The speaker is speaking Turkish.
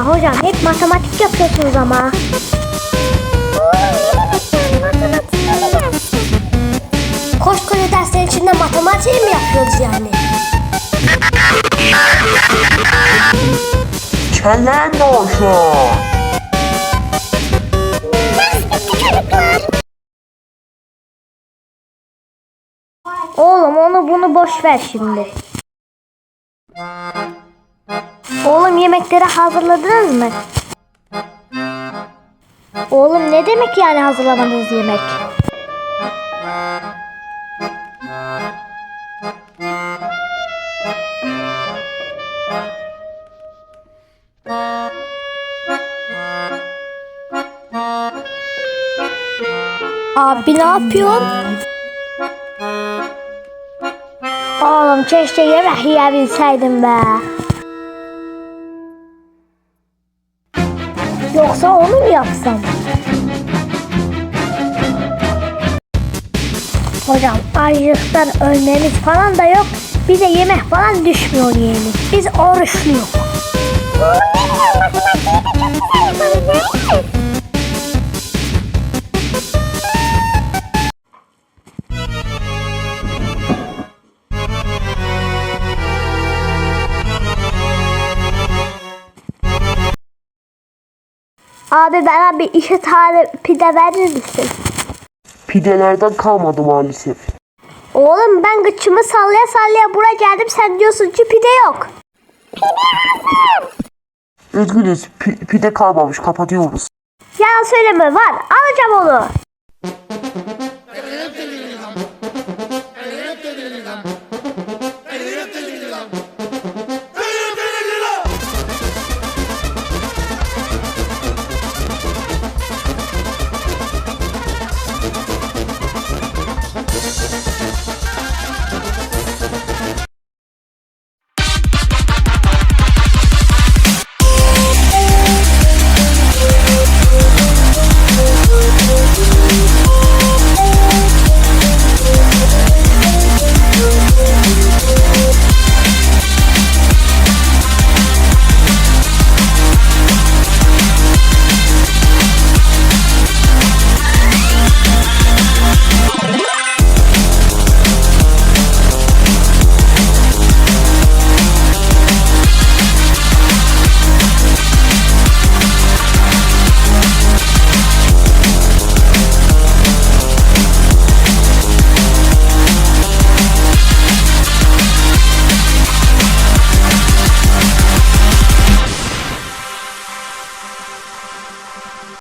Ya hocam hep matematik yapıyorsunuz ama. Koskoca dersler içinde matematiği mi yapıyoruz yani? Kellen aşağı. Oğlum onu bunu boş ver şimdi. Yemekleri hazırladınız mı? Oğlum ne demek yani hazırlamadınız yemek? Abi ne yapıyorsun? Oğlum keşke yemek yiyebilseydim be. Yoksa onu mu yapsam? Hocam açlıktan ölmemiz falan da yok. Bize yemek falan düşmüyor yeğenim. Biz oruçluyuz. Abi bana bir iki tane pide verir misin? Pidelerden kalmadı maalesef. Oğlum ben gıçımı sallaya sallaya buraya geldim sen diyorsun ki pide yok. Üzgünüz pi- pide kalmamış kapatıyoruz. Yalan söyleme var alacağım onu.